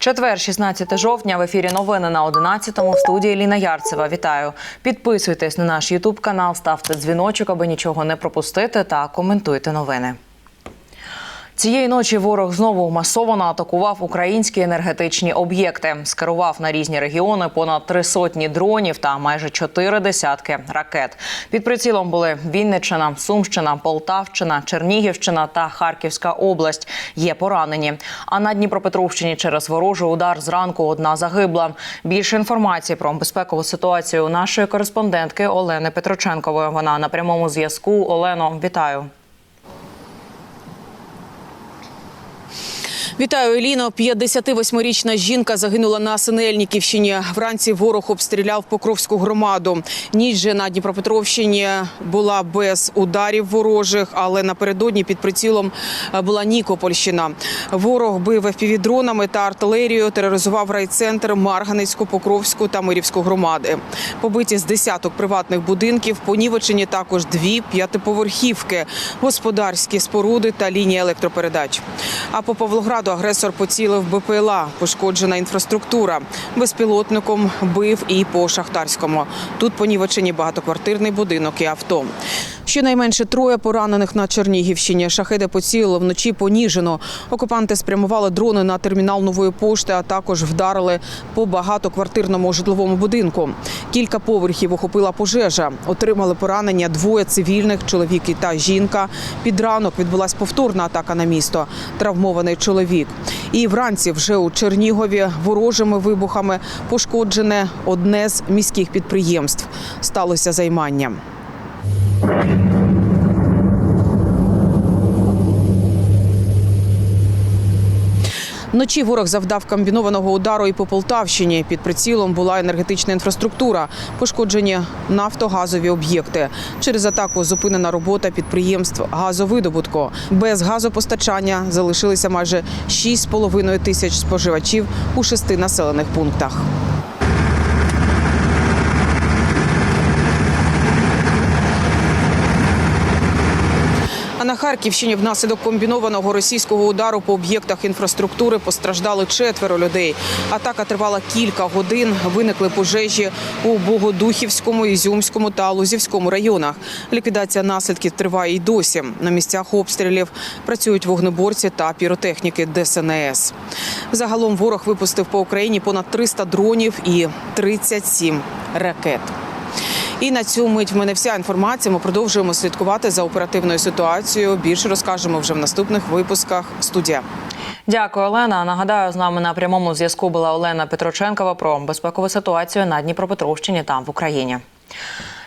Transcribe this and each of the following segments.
Четвер, 16 жовтня, в ефірі новини на 11-му в студії Ліна Ярцева. Вітаю. Підписуйтесь на наш Ютуб канал, ставте дзвіночок, аби нічого не пропустити, та коментуйте новини. Цієї ночі ворог знову масово атакував українські енергетичні об'єкти. Скерував на різні регіони понад три сотні дронів та майже чотири десятки ракет. Під прицілом були Вінниччина, Сумщина, Полтавщина, Чернігівщина та Харківська область. Є поранені. А на Дніпропетровщині через ворожий удар зранку одна загибла. Більше інформації про безпекову ситуацію у нашої кореспондентки Олени Петроченкової. Вона на прямому зв'язку. Олено, вітаю. Вітаю, Еліно. 58-річна жінка загинула на Синельниківщині. Вранці ворог обстріляв Покровську громаду. Ніч же на Дніпропетровщині була без ударів ворожих, але напередодні під прицілом була Нікопольщина. Ворог бив FPV-дронами та артилерією, тероризував райцентр Марганецьку, Покровську та Мирівську громади. Побиті з десяток приватних будинків, понівечені також дві п'ятиповерхівки, господарські споруди та лінії електропередач. А по Павлограду агресор поцілив БПЛА, пошкоджена інфраструктура. Безпілотником бив і по Шахтарському. Тут понівечені багатоквартирний будинок і авто. Щонайменше троє поранених на Чернігівщині. Шахеди поцілили вночі поніжено. Окупанти спрямували дрони на термінал нової пошти, а також вдарили по багатоквартирному житловому будинку. Кілька поверхів охопила пожежа. Отримали поранення двоє цивільних чоловік і та жінка. Під ранок відбулась повторна атака на місто. Травмований чоловік. І вранці вже у Чернігові ворожими вибухами пошкоджене одне з міських підприємств. Сталося займання. Вночі ворог завдав комбінованого удару і по Полтавщині. Під прицілом була енергетична інфраструктура, пошкоджені нафтогазові об'єкти. Через атаку зупинена робота підприємств газовидобутку. Без газопостачання залишилися майже 6,5 тисяч споживачів у шести населених пунктах. На Харківщині внаслідок комбінованого російського удару по об'єктах інфраструктури постраждали четверо людей. Атака тривала кілька годин. Виникли пожежі у Богодухівському, Ізюмському та Лузівському районах. Ліквідація наслідків триває й досі. На місцях обстрілів працюють вогнеборці та піротехніки ДСНС. Загалом ворог випустив по Україні понад 300 дронів і 37 ракет. І на цю мить в мене вся інформація. Ми продовжуємо слідкувати за оперативною ситуацією. Більше розкажемо вже в наступних випусках. Студія. Дякую, Олена. Нагадаю, з нами на прямому зв'язку була Олена Петроченкова про безпекову ситуацію на Дніпропетровщині та в Україні.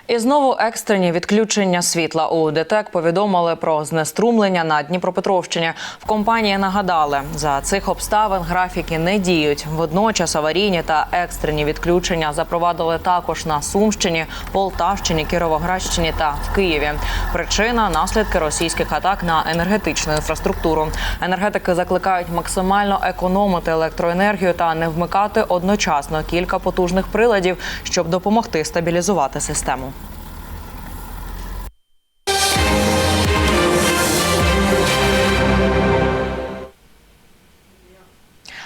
І знову екстрені відключення світла у ДТЕК повідомили про знеструмлення на Дніпропетровщині. В компанії нагадали, за цих обставин графіки не діють. Водночас аварійні та екстрені відключення запровадили також на Сумщині, Полтавщині, Кіровоградщині та в Києві. Причина наслідки російських атак на енергетичну інфраструктуру. Енергетики закликають максимально економити електроенергію та не вмикати одночасно кілька потужних приладів, щоб допомогти стабілізувати систему.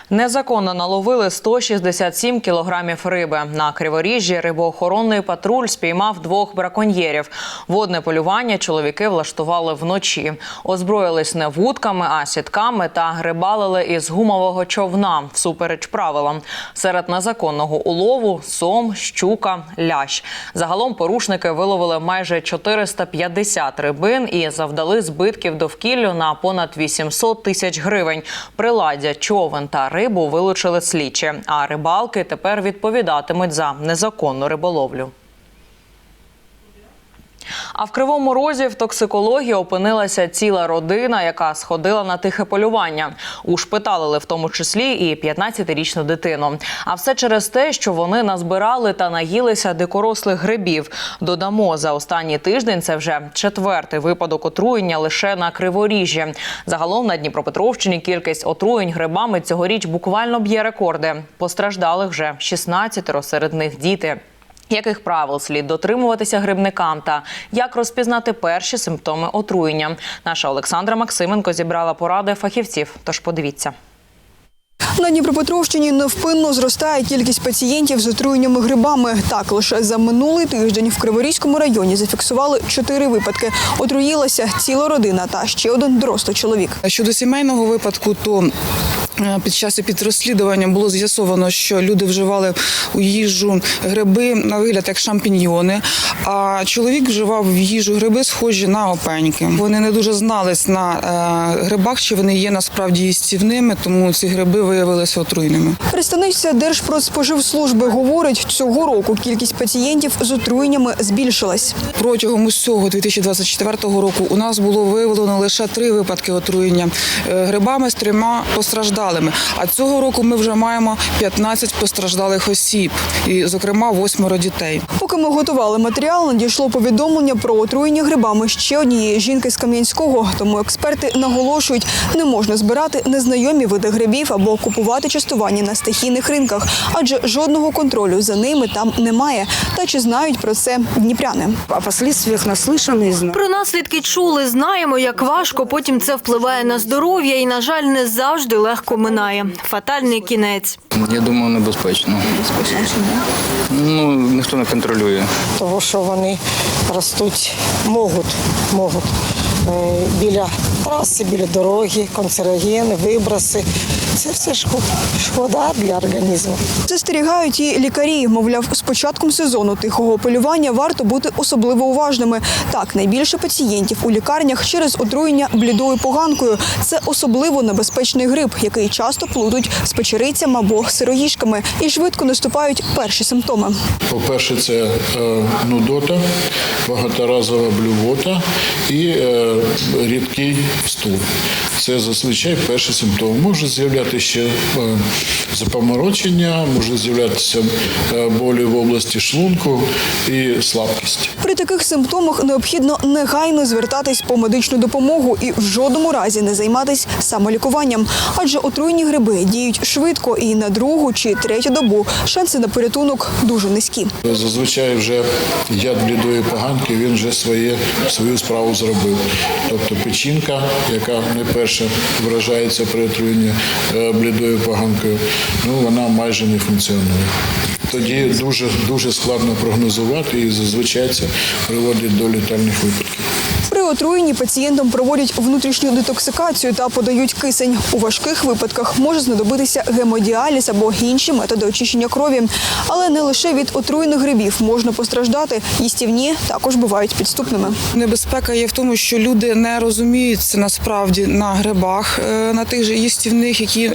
Незаконно наловили 167 кілограмів риби. На криворіжжі рибоохоронний патруль спіймав двох браконьєрів. Водне полювання чоловіки влаштували вночі. Озброїлись не вудками, а сітками та рибалили із гумового човна всупереч правилам. Серед незаконного улову сом, щука, лящ. Загалом порушники виловили майже 450 рибин і завдали збитків довкіллю на понад 800 тисяч гривень. Приладдя, човен та рибу вилучили слідчі, а рибалки тепер відповідатимуть за незаконну риболовлю. А в кривому розі в токсикології опинилася ціла родина, яка сходила на тихе полювання. Ушпиталили в тому числі і 15-річну дитину. А все через те, що вони назбирали та наїлися дикорослих грибів. Додамо за останній тиждень. Це вже четвертий випадок отруєння лише на криворіжжі. Загалом на Дніпропетровщині кількість отруєнь грибами цьогоріч буквально б'є рекорди. Постраждали вже 16 серед них діти. Яких правил слід дотримуватися грибникам та як розпізнати перші симптоми отруєння? Наша Олександра Максименко зібрала поради фахівців. Тож подивіться. На Дніпропетровщині невпинно зростає кількість пацієнтів з отруєннями грибами. Так, лише за минулий тиждень в Криворізькому районі зафіксували чотири випадки. Отруїлася ціла родина та ще один дорослий чоловік. Щодо сімейного випадку, то під час підрозслідування було з'ясовано, що люди вживали у їжу гриби на вигляд як шампіньйони, а чоловік вживав в їжу гриби, схожі на опеньки. Вони не дуже знались на е, грибах, чи вони є насправді їстівними, тому ці гриби виявилися отруйними. Представниця Держпродспоживслужби говорить, цього року кількість пацієнтів з отруєннями збільшилась. Протягом усього 2024 року у нас було виявлено лише три випадки отруєння е, грибами з трьома постраждалими. А цього року ми вже маємо 15 постраждалих осіб, і, зокрема, восьмеро дітей. Поки ми готували матеріал, надійшло повідомлення про отруєння грибами ще однієї жінки з Кам'янського. Тому експерти наголошують, не можна збирати незнайомі види грибів або купувати частування на стихійних ринках, адже жодного контролю за ними там немає. Та чи знають про це дніпряни? О последствиях наслышаны и. Про наслідки чули, знаємо, як важко потім це впливає на здоров'я і, на жаль, не завжди легко минає. Фатальний кінець. Я думаю, небезпечно. Ну, ніхто не контролює. Того, що вони ростуть, можуть, можуть. е, Біля траси, біля дороги, канцерогени, виброси. Це все шко- шкода для організму. Застерігають і лікарі. Мовляв, з початком сезону тихого полювання варто бути особливо уважними. Так, найбільше пацієнтів у лікарнях через отруєння блідою поганкою. Це особливо небезпечний грип, який часто плутають з печерицями або сироїжками, і швидко наступають перші симптоми. По-перше, це е, нудота, багаторазова блювота і е, рідкий стул. Це зазвичай перші симптоми. Може з'являтися ще запоморочення, може з'являтися е, болі в області шлунку і слабкість. При таких симптомах необхідно негайно звертатись по медичну допомогу і в жодному разі не займатись самолікуванням, адже отруйні гриби діють швидко і на другу чи третю добу шанси на порятунок дуже низькі. Зазвичай вже яд блідої поганки він вже своє, свою справу зробив. Тобто печінка, яка не перша вражається при отруєнні е, блідою поганкою, ну вона майже не функціонує. Тоді дуже дуже складно прогнозувати і зазвичай це приводить до літальних випадків. При отруєнні пацієнтам проводять внутрішню детоксикацію та подають кисень. У важких випадках може знадобитися гемодіаліз або інші методи очищення крові. Але не лише від отруєних грибів можна постраждати. Їстівні також бувають підступними. Небезпека є в тому, що люди не розуміються насправді на грибах, е, на тих же їстівних, які е,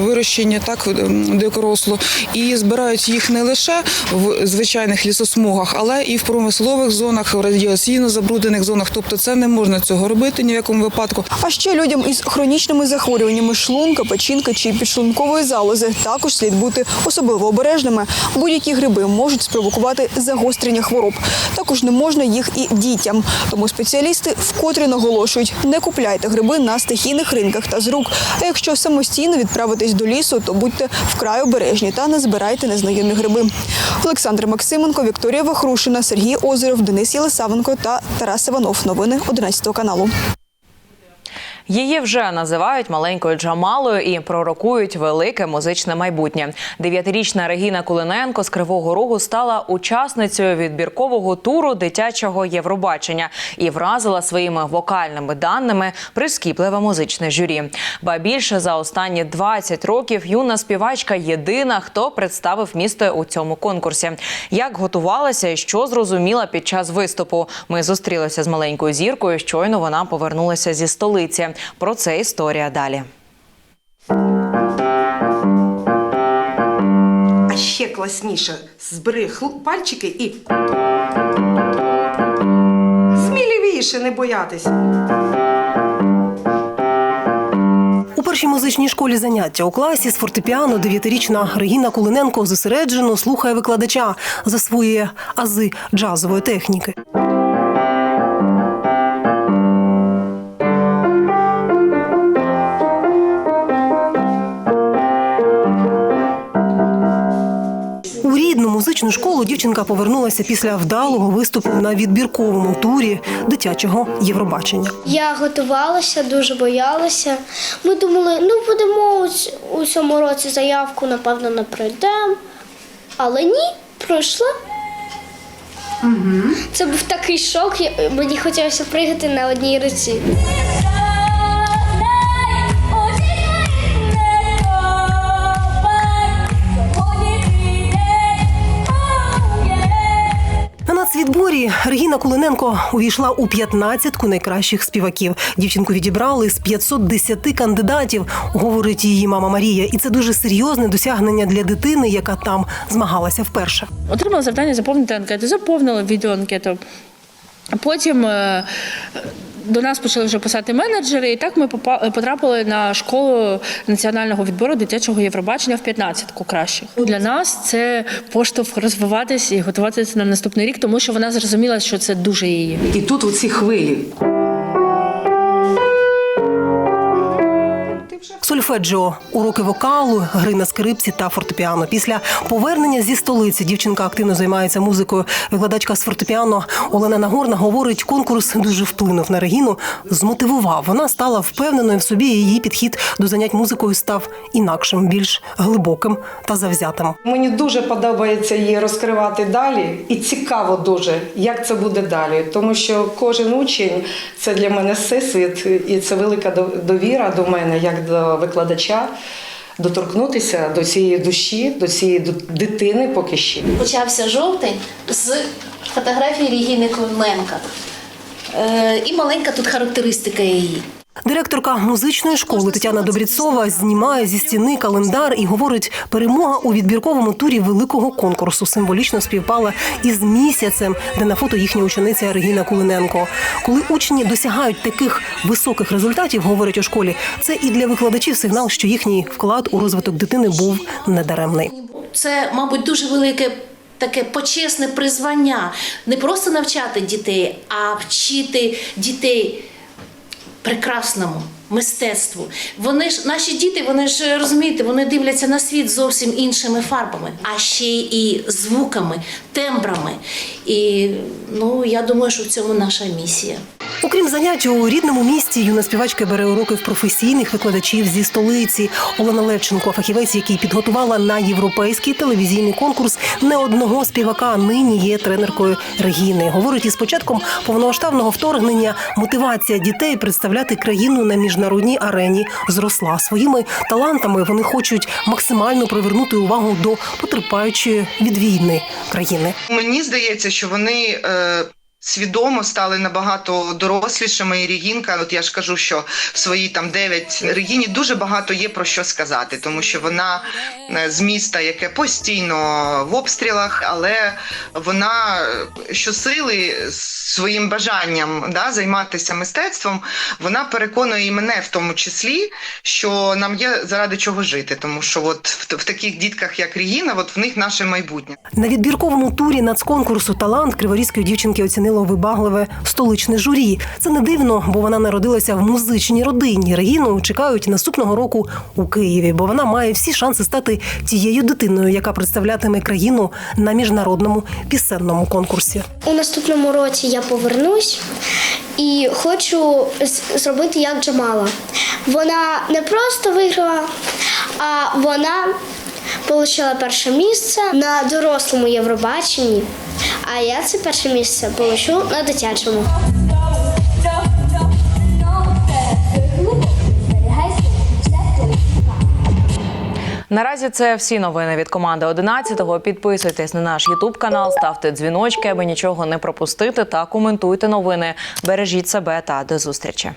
вирощені так ем, дикоросло, і збирають їх не лише в звичайних лісосмугах, але і в промислових зонах, в радіаційно забруднених зонах. Тобто це не можна цього робити ні в якому випадку. А ще людям із хронічними захворюваннями шлунка, печінки чи підшлункової залози також слід бути особливо обережними. Будь-які гриби можуть спровокувати загострення хвороб. Також не можна їх і дітям. Тому спеціалісти вкотре наголошують: не купляйте гриби на стихійних ринках та з рук. А якщо самостійно відправитись до лісу, то будьте вкрай обережні та не збирайте незнайомі гриби. Олександр Максименко, Вікторія Вахрушина, Сергій Озеров, Денис Єлисавенко та Тарас Іванов. Новини 11 каналу. Її вже називають маленькою Джамалою і пророкують велике музичне майбутнє. Дев'ятирічна Регіна Кулиненко з Кривого Рогу стала учасницею відбіркового туру дитячого Євробачення і вразила своїми вокальними даними прискіпливе музичне журі. Ба більше за останні 20 років юна співачка єдина, хто представив місто у цьому конкурсі. Як готувалася і що зрозуміла під час виступу. Ми зустрілися з маленькою зіркою. Щойно вона повернулася зі столиці. Про це історія далі. А ще класніше збери хл- пальчики і сміливіше не боятися. У першій музичній школі заняття у класі з фортепіано дев'ятирічна Регіна Кулиненко зосереджено слухає викладача, засвоює ази джазової техніки. Музичну школу дівчинка повернулася після вдалого виступу на відбірковому турі дитячого Євробачення. Я готувалася, дуже боялася. Ми думали, ну будемо у цьому році заявку, напевно, не пройдемо. Але ні, пройшла. Угу. Це був такий шок, мені хотілося пригати на одній руці. Нацвідборі Регіна Кулиненко увійшла у 15-ку найкращих співаків. Дівчинку відібрали з 510 кандидатів, говорить її мама Марія. І це дуже серйозне досягнення для дитини, яка там змагалася вперше. Отримала завдання заповнити анкету, заповнила відеоанкету. Потім е, до нас почали вже писати менеджери, і так ми потрапили на школу національного відбору дитячого Євробачення в 15-ку кращих. Для нас це поштовх розвиватись і готуватися на наступний рік, тому що вона зрозуміла, що це дуже її. І тут оці хвилі. Сольфеджіо, уроки вокалу, гри на скрипці та фортепіано. Після повернення зі столиці дівчинка активно займається музикою. Викладачка з фортепіано Олена Нагорна говорить, конкурс дуже вплинув на Регіну, змотивував. Вона стала впевненою в собі. Її підхід до занять музикою став інакшим, більш глибоким та завзятим. Мені дуже подобається її розкривати далі, і цікаво дуже, як це буде далі. Тому що кожен учень це для мене всесвіт, і це велика дов- довіра до мене, як до викладача, доторкнутися до цієї душі, до цієї дитини поки ще. Почався жовтень з фотографії Регіни Клименка. Е, і маленька тут характеристика її. Директорка музичної школи Тетяна Добріцова знімає зі стіни календар і говорить, перемога у відбірковому турі великого конкурсу символічно співпала із місяцем, де на фото їхня учениця Регіна Кулиненко. Коли учні досягають таких високих результатів, говорять у школі, це і для викладачів сигнал, що їхній вклад у розвиток дитини був недаремний. Це, мабуть, дуже велике таке почесне призвання. Не просто навчати дітей, а вчити дітей прекрасному. Мистецтву. Вони ж наші діти, вони ж розумієте, вони дивляться на світ зовсім іншими фарбами, а ще і звуками, тембрами. І ну я думаю, що в цьому наша місія. Окрім занять у рідному місті, юна співачка бере уроки в професійних викладачів зі столиці. Олена Левченко, фахівець, який підготувала на європейський телевізійний конкурс не одного співака, а нині є тренеркою Регіни. Говорить, із початком повномасштабного вторгнення мотивація дітей представляти країну на міжнародній арені зросла своїми талантами. Вони хочуть максимально привернути увагу до потерпаючої від війни країни. Мені здається, що вони е, свідомо стали набагато дорослішими. І Регінка, от я ж кажу, що в свої там 9 Регіні дуже багато є про що сказати, тому що вона е, з міста, яке постійно в обстрілах, але вона е, щосили своїм бажанням да, займатися мистецтвом, вона переконує і мене в тому числі, що нам є заради чого жити, тому що от в, в таких дітках, як Регіна, от в них наше майбутнє. На відбірковому турі нацконкурсу талант криворізької дівчинки оцінило вибагливе столичне журі. Це не дивно, бо вона народилася в музичній родині. Регіну чекають наступного року у Києві, бо вона має всі шанси стати тією дитиною, яка представлятиме країну на міжнародному пісенному конкурсі. У наступному році я повернусь і хочу зробити як Джамала. Вона не просто виграла, а вона отримала перше місце на дорослому Євробаченні. А я це перше місце отримала на дитячому. Наразі це всі новини від команди 11-го. Підписуйтесь на наш Ютуб канал, ставте дзвіночки, аби нічого не пропустити, та коментуйте новини. Бережіть себе та до зустрічі.